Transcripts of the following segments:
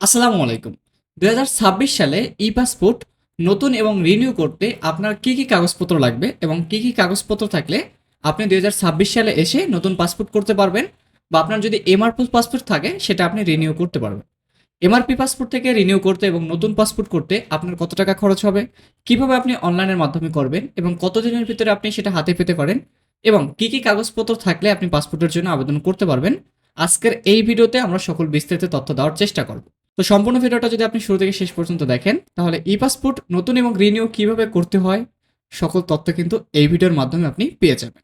আসসালামু আলাইকুম। দুই হাজার ছাব্বিশ সালে ই পাসপোর্ট নতুন এবং রিনিউ করতে আপনার কি কি কাগজপত্র লাগবে এবং কি কি কাগজপত্র থাকলে আপনি দু হাজার ছাব্বিশ সালে এসে নতুন পাসপোর্ট করতে পারবেন বা আপনার যদি এমআরপি পাসপোর্ট থাকে, সেটা আপনি রিনিউ করতে পারবেন। এমআরপি পাসপোর্ট থেকে রিনিউ করতে এবং নতুন পাসপোর্ট করতে আপনার কত টাকা খরচ হবে, কীভাবে আপনি অনলাইনের মাধ্যমে করবেন এবং কতদিনের ভিতরে আপনি সেটা হাতে পেতে পারেন এবং কি কি কাগজপত্র থাকলে আপনি পাসপোর্টের জন্য আবেদন করতে পারবেন, আজকের এই ভিডিওতে আমরা সকল বিস্তারিত তথ্য দেওয়ার চেষ্টা করব। তো সম্পূর্ণ ভিডিওটা যদি আপনি শুরু থেকে শেষ পর্যন্ত দেখেন, তাহলে ই পাসপোর্ট নতুন এবং রিনিউ কীভাবে করতে হয়, সকল তথ্য কিন্তু এই ভিডিওর মাধ্যমে আপনি পেয়ে যাবেন।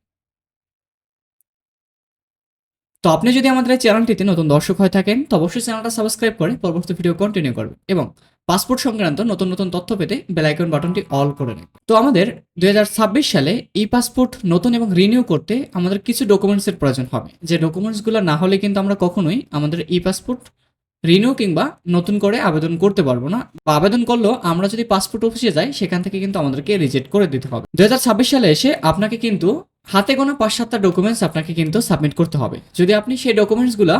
তো আপনি যদি আমাদের এই চ্যানেলটিতে নতুন দর্শক হয়ে থাকেন, তো অবশ্যই চ্যানেলটা সাবস্ক্রাইব করে পরবর্তী ভিডিও কন্টিনিউ করবেন এবং পাসপোর্ট সংক্রান্ত নতুন নতুন তথ্য পেতে বেল আইকন বাটনটি অল করে রাখবেন। তো আমাদের দুই হাজার ছাব্বিশ সালে ই পাসপোর্ট নতুন এবং রিনিউ করতে আমাদের কিছু ডকুমেন্টসের প্রয়োজন হবে। যে ডকুমেন্টসগুলো না হলে কিন্তু আমরা কখনোই আমাদের ই পাসপোর্ট রিনিউ কিংবা নতুন করে আবেদন করতে পারব না। বা আবেদন করলেও আমরা যদি পাসপোর্ট অফিসে যাই, সেখান থেকে কিন্তু আমাদেরকে রিজেক্ট করে দিতে হবে। দু হাজার ছাব্বিশ সালে এসে আপনাকে কিন্তু হাতে গোনা পাঁচ সাতটা ডকুমেন্টস আপনাকে কিন্তু সাবমিট করতে হবে। যদি আপনি সেই ডকুমেন্টসগুলো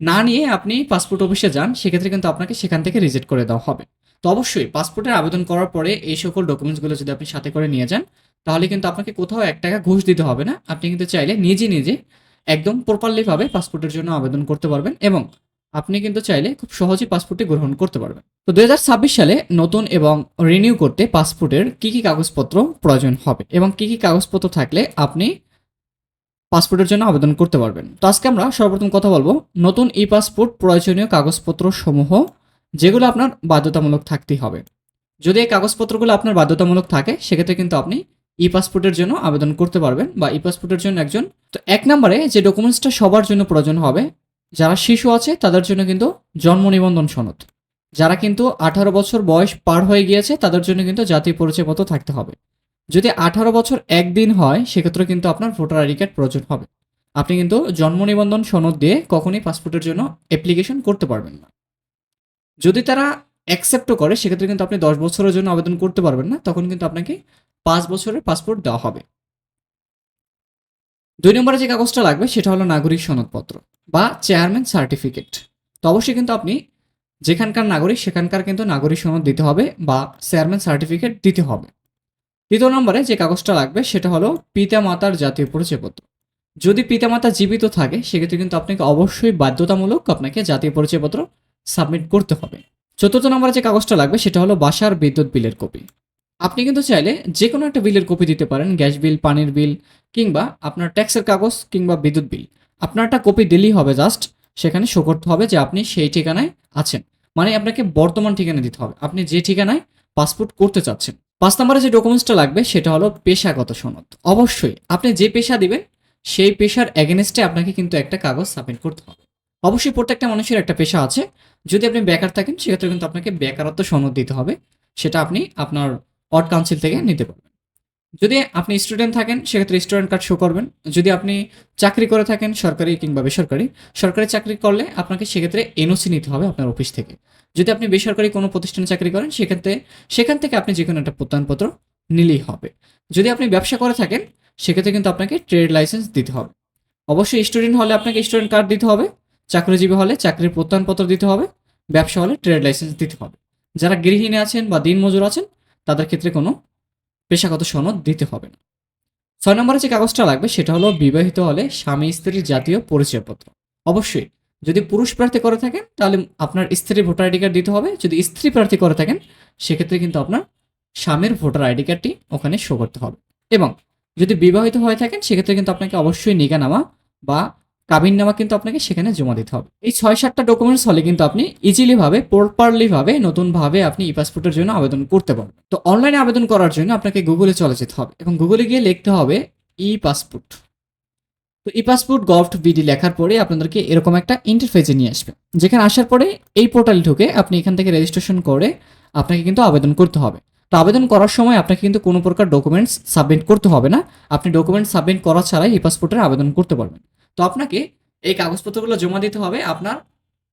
না নিয়ে আপনি পাসপোর্ট অফিসে যান, সেক্ষেত্রে কিন্তু আপনাকে সেখান থেকে রিজেক্ট করে দেওয়া হবে। তো অবশ্যই পাসপোর্টের আবেদন করার পরে এই সকল ডকুমেন্টসগুলো যদি আপনি সাথে করে নিয়ে যান, তাহলে কিন্তু আপনাকে কোথাও এক টাকা ঘুষ দিতে হবে না। আপনি কিন্তু চাইলে নিজে নিজে একদম প্রপারলিভাবে পাসপোর্টের জন্য আবেদন করতে পারবেন এবং আপনি কিন্তু চাইলে খুব সহজেই পাসপোর্টটি গ্রহণ করতে পারবেন। তো দুই হাজার ছাব্বিশ সালে নতুন এবং রিনিউ করতে পাসপোর্টের কি কি কাগজপত্র প্রয়োজন হবে এবং কি কি কাগজপত্র থাকলে আপনি পাসপোর্টের জন্য আবেদন করতে পারবেন? তো আজকে আমরা সর্বপ্রথম কথা বলব, নতুন ই পাসপোর্ট প্রয়োজনীয় কাগজপত্র সমূহ যেগুলো আপনার বাধ্যতামূলক থাকতেই হবে। যদি এই কাগজপত্রগুলো আপনার বাধ্যতামূলক থাকে, সেক্ষেত্রে কিন্তু আপনি ই পাসপোর্টের জন্য আবেদন করতে পারবেন বা ই পাসপোর্টের জন্য একজন। তো এক নম্বরে যে ডকুমেন্টসটা সবার জন্য প্রয়োজন হবে যারা শিশু আছে, তাদের জন্য কিন্তু জন্ম নিবন্ধন সনদ। যারা কিন্তু আঠারো বছর বয়স পার হয়ে গিয়েছে, তাদের জন্য কিন্তু জাতীয় পরিচয়পত্র থাকতে হবে। যদি আঠারো বছর একদিন হয়, সেক্ষেত্রে কিন্তু আপনার ভোটার আইডি কার্ড প্রয়োজন হবে। আপনি কিন্তু জন্ম নিবন্ধন সনদ দিয়ে কখনই পাসপোর্টের জন্য অ্যাপ্লিকেশন করতে পারবেন না। যদি তারা অ্যাকসেপ্টও করে, সেক্ষেত্রে কিন্তু আপনি দশ বছরের জন্য আবেদন করতে পারবেন না, তখন কিন্তু আপনাকে পাঁচ বছরের পাসপোর্ট দেওয়া হবে। দুই নম্বরে যে কাগজটা লাগবে, সেটা হলো নাগরিক সনদপত্র বা চেয়ারম্যান সার্টিফিকেট তো অবশ্যই কিন্তু আপনি যেখানকার নাগরিক, সেখানকার কিন্তু নাগরিক সনদ দিতে হবে বা চেয়ারম্যান সার্টিফিকেট দিতে হবে। তৃতীয় নম্বরে যে কাগজটা লাগবে, সেটা হলো পিতা মাতার জাতীয় পরিচয়পত্র যদি পিতামাতা জীবিত থাকে, সেক্ষেত্রে কিন্তু আপনাকে অবশ্যই বাধ্যতামূলক আপনাকে জাতীয় পরিচয়পত্র সাবমিট করতে হবে। চতুর্থ নম্বরে যে কাগজটা লাগবে, সেটা হলো বাসার বিদ্যুৎ বিলের কপি। আপনি কিন্তু চাইলে যে কোনো একটা বিলের কপি দিতে পারেন, গ্যাস বিল, পানির বিল, কিংবা আপনার ট্যাক্সের কাগজ কিংবা বিদ্যুৎ বিল। আপনার একটা কপি দিলেই হবে জাস্ট, সেখানে শো করতে হবে যে আপনি সেই ঠিকানায় আছেন। মানে আপনাকে বর্তমান ঠিকানা দিতে হবে। আপনি যে ঠিকানায় পাসপোর্ট করতে চাচ্ছেন। পাঁচ নম্বরে যে ডকুমেন্টসটা লাগবে, সেটা হলো পেশাগত সনদ। অবশ্যই, আপনি যে পেশা দিবেন, সেই পেশার এগেনস্টে আপনাকে কিন্তু একটা কাগজ সাবমিট করতে হবে। অবশ্যই প্রত্যেকটা মানুষের একটা পেশা আছে। যদি আপনি বেকার থাকেন, সেক্ষেত্রে কিন্তু আপনাকে বেকারত্ব সনদ দিতে হবে। সেটা আপনি আপনার অড কাউন্সিল থেকে নিতে পারবেন। যদি আপনি স্টুডেন্ট থাকেন, সেক্ষেত্রে স্টুডেন্ট কার্ড শো করবেন। যদি আপনি চাকরি করে থাকেন, সরকারি কিংবা বেসরকারি, সরকারি চাকরি করলে আপনাকে সেক্ষেত্রে এনওসি নিতে হবে আপনার অফিস থেকে। যদি আপনি বেসরকারি কোনো প্রতিষ্ঠানে চাকরি করেন, সেক্ষেত্রে সেখান থেকে আপনি যে কোনো একটা প্রত্যয়নপত্র নিলেই হবে। যদি আপনি ব্যবসা করে থাকেন, সেক্ষেত্রে কিন্তু আপনাকে ট্রেড লাইসেন্স দিতে হবে। অবশ্যই স্টুডেন্ট হলে আপনাকে স্টুডেন্ট কার্ড দিতে হবে, চাকরিজীবী হলে চাকরির প্রত্যয়নপত্র দিতে হবে, ব্যবসা হলে ট্রেড লাইসেন্স দিতে হবে। যারা গৃহিণী আছেন বা দিনমজুর আছেন তাদের ক্ষেত্রে কোনো পেশাগত সনদ দিতে হবে না। ছয় নম্বরে যে কাগজটা লাগবে সেটা হলো বিবাহিত হলে স্বামী স্ত্রীর জাতীয় পরিচয়পত্র। অবশ্যই যদি পুরুষ প্রার্থী করে থাকেন তাহলে আপনার স্ত্রীর ভোটার আইডি কার্ড দিতে হবে। যদি স্ত্রী প্রার্থী করে থাকেন সেক্ষেত্রে কিন্তু আপনার স্বামীর ভোটার আইডি কার্ডটি ওখানে শো করতে হবে। এবং যদি বিবাহিত হয়ে থাকেন সেক্ষেত্রে কিন্তু আপনাকে অবশ্যই নিগানামা বা কাবিননামা কিন্তু আপনাকে সেখানে জমা দিতে হবে। এই ছয় সাতটা ডকুমেন্টস হলে কিন্তু আপনি ইজিলি ভাবে প্রপারলি ভাবে নতুন ভাবে আপনি ই পাসপোর্টের জন্য আবেদন করতে পারবেন। তো অনলাইনে আবেদন করার জন্য আপনাকে গুগলে চলে যেতে হবে এবং গুগলে গিয়ে লিখতে হবে ই পাসপোর্ট তো ই পাসপোর্ট গভট বিডি লেখার পরে আপনাদেরকে এরকম একটা ইন্টারফেসে নিয়ে আসবে। যেখানে আসার পরে এই পোর্টালে ঢুকে আপনি এখান থেকে রেজিস্ট্রেশন করে আপনাকে কিন্তু আবেদন করতে হবে। তো আবেদন করার সময় আপনাকে কিন্তু কোনো প্রকার ডকুমেন্টস সাবমিট করতে হবে না। আপনি ডকুমেন্টস সাবমিট করা ছাড়াই ই পাসপোর্টের আবেদন করতে পারবেন। তো আপনাকে এই কাগজপত্রগুলো জমা দিতে হবে। আপনার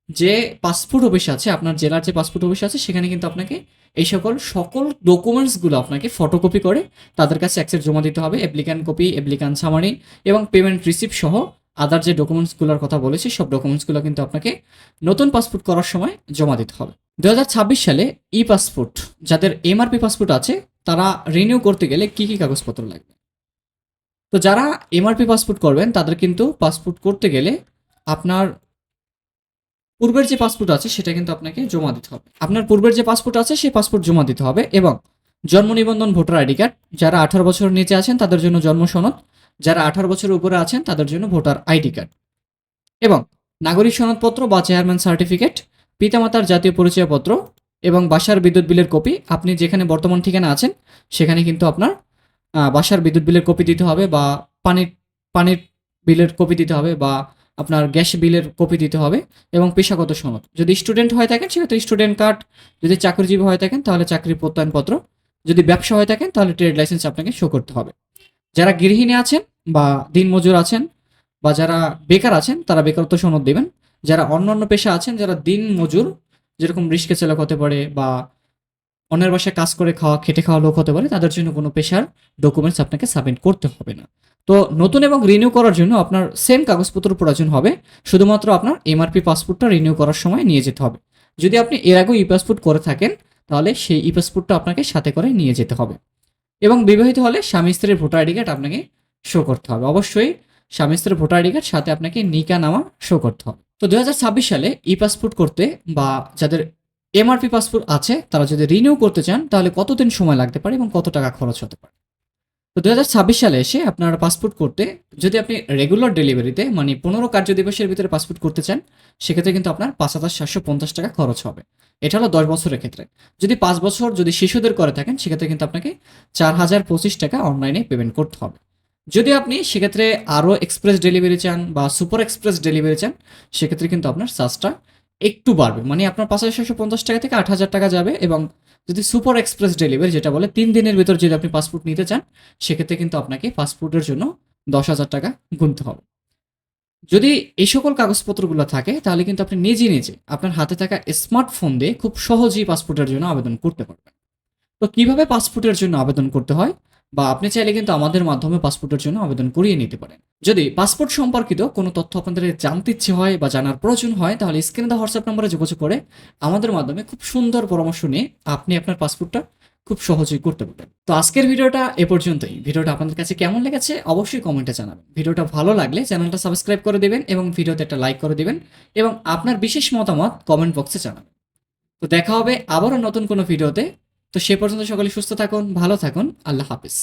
যে পাসপোর্ট অফিস আছে, আপনার জেলার যে পাসপোর্ট অফিস আছে, সেখানে কিন্তু আপনাকে এই সকল সকল ডকুমেন্টসগুলো আপনাকে ফটোকপি করে তাদের কাছে অ্যাক্সেস জমা দিতে হবে। অ্যাপ্লিক্যান্ট কপি অ্যাপ্লিক্যান্ট সামারি এবং পেমেন্ট রিসিপ্ট সহ আদার যে ডকুমেন্টসগুলোর কথা বলেছি, সব ডকুমেন্টসগুলো কিন্তু আপনাকে নতুন পাসপোর্ট করার সময় জমা দিতে হবে। দু হাজার ছাব্বিশ সালে ই পাসপোর্ট যাদের এমআরপি পাসপোর্ট আছে, তারা রিনিউ করতে গেলে কি কি কাগজপত্র লাগবে? তো যারা এমআরপি পাসপোর্ট করবেন, তাদের কিন্তু পাসপোর্ট করতে গেলে আপনার পূর্বের যে পাসপোর্ট আছে, সেটা কিন্তু আপনাকে জমা দিতে হবে। আপনার পূর্বের যে পাসপোর্ট আছে, সেই পাসপোর্ট জমা দিতে হবে এবং জন্ম নিবন্ধন ভোটার আইডি কার্ড, যারা আঠারো বছর নিচে আছেন, তাদের জন্য জন্ম সনদ, যারা আঠারো বছরের উপরে আছেন, তাদের জন্য ভোটার আইডি কার্ড এবং নাগরিক সনদপত্র বা চেয়ারম্যান সার্টিফিকেট, পিতামাতার জাতীয় পরিচয়পত্র এবং বাসার বিদ্যুৎ বিলের কপি। আপনি যেখানে বর্তমান ঠিকানা আছেন, সেখানে কিন্তু আপনার বাসার বিদ্যুৎ বিলের কপি দিতে হবে বা পানির পানির বিলের কপি দিতে হবে বা আপনার গ্যাস বিলের কপি দিতে হবে এবং পেশাগত সনদ। যদি স্টুডেন্ট হয়ে থাকেন, সেক্ষেত্রে স্টুডেন্ট কার্ড, যদি চাকরিজীবী হয়ে থাকেন, তাহলে চাকরির প্রত্যয়নপত্র। যদি ব্যবসা হয়ে থাকেন, তাহলে ট্রেড লাইসেন্স আপনাকে শো করতে হবে। যারা গৃহিণী আছেন বা দিনমজুর আছেন বা যারা বেকার আছেন, তারা বেকারত্ব সনদ দেবেন। যারা অন্যান্য পেশা আছেন, যারা দিন মজুর যেরকম রিস্কে চালক হতে পারে বা অন্যের বাসায় কাজ করে খাওয়া, খেটে খাওয়া লোক হতে পারে, তাদের জন্য কোনো পেশার ডকুমেন্টস আপনাকে সাবমিট করতে হবে না। তো নতুন এবং রিনিউ করার জন্য আপনার সেম কাগজপত্র প্রয়োজন হবে, শুধুমাত্র আপনার এমআরপি পাসপোর্টটা রিনিউ করার সময় নিয়ে যেতে হবে। যদি আপনি এর আগেও ই পাসপোর্ট করে থাকেন, তাহলে সেই ই পাসপোর্টটা আপনাকে সাথে করে নিয়ে যেতে হবে। এবং বিবাহিত হলে স্বামী স্ত্রীর ভোটার আইডি কার্ড আপনাকে শো করতে হবে। অবশ্যই স্বামী স্ত্রীর ভোটার আইডি কার্ড সাথে আপনাকে নিকা নামা শো করতে হবে। তো দু হাজার ছাব্বিশ সালে ই পাসপোর্ট করতে বা যাদের এমআরপি পাসপোর্ট আছে, তারা যদি রিনিউ করতে চান, তাহলে কতদিন সময় লাগতে পারে এবং কত টাকা খরচ হতে পারে? তো দু হাজার ছাব্বিশ সালে এসে আপনার পাসপোর্ট করতে, যদি আপনি রেগুলার ডেলিভারিতে মানে পনেরো কার্য দিবসের ভিতরে পাসপোর্ট করতে চান, সেক্ষেত্রে কিন্তু আপনার পাঁচ হাজার সাতশো পঞ্চাশ টাকা খরচ হবে। এটা হলো দশ বছরের ক্ষেত্রে। যদি পাঁচ বছর যদি শিশুদের করে থাকেন, সেক্ষেত্রে কিন্তু আপনাকে চার হাজার পঁচিশ টাকা অনলাইনে পেমেন্ট করতে হবে। যদি আপনি সেক্ষেত্রে আরও এক্সপ্রেস ডেলিভারি চান বা সুপার এক্সপ্রেস ডেলিভারি চান, সেক্ষেত্রে কিন্তু আপনার চার্জটা একটু বাড়বে। মানে আপনার পাঁচ হাজার ছশো পঞ্চাশ টাকা থেকে আট হাজার টাকা যাবে এবং যদি সুপার এক্সপ্রেস ডেলিভারি যেটা বলে, তিন দিনের ভিতর যদি আপনি পাসপোর্ট নিতে চান, সেক্ষেত্রে কিন্তু আপনাকে পাসপোর্টের জন্য দশ হাজার টাকা গুনতে হবে। যদি এই সকল কাগজপত্রগুলো থাকে, তাহলে কিন্তু আপনি নিজে নিজে আপনার হাতে থাকা স্মার্টফোন দিয়ে খুব সহজেই পাসপোর্টের জন্য আবেদন করতে পারবেন। তো কীভাবে পাসপোর্টের জন্য আবেদন করতে হয়? বা আপনি চাইলে কিন্তু আমাদের মাধ্যমে পাসপোর্টের জন্য আবেদন করিয়ে নিতে পারেন। যদি পাসপোর্ট সম্পর্কিত কোনো তথ্য আপনাদের জানতে ইচ্ছে হয় বা জানার প্রয়োজন হয়, তাহলে স্ক্রিনে দেওয়া হোয়াটসঅ্যাপ নম্বরে যোগাযোগ করে আমাদের মাধ্যমে খুব সুন্দর পরামর্শ নিয়ে আপনি আপনার পাসপোর্টটা খুব সহজেই করতে পারবেন। তো আজকের ভিডিওটা এ পর্যন্তই। ভিডিওটা আপনাদের কাছে কেমন লেগেছে অবশ্যই কমেন্টে জানাবেন। ভিডিওটা ভালো লাগলে চ্যানেলটা সাবস্ক্রাইব করে দেবেন এবং ভিডিওতে একটা লাইক করে দেবেন এবং আপনার বিশেষ মতামত কমেন্ট বক্সে জানাবেন। তো দেখা হবে আবারও নতুন কোনো ভিডিওতে। তো সে পর্যন্ত সকলে সুস্থ থাকুন ভালো থাকুন। আল্লাহ হাফিজ।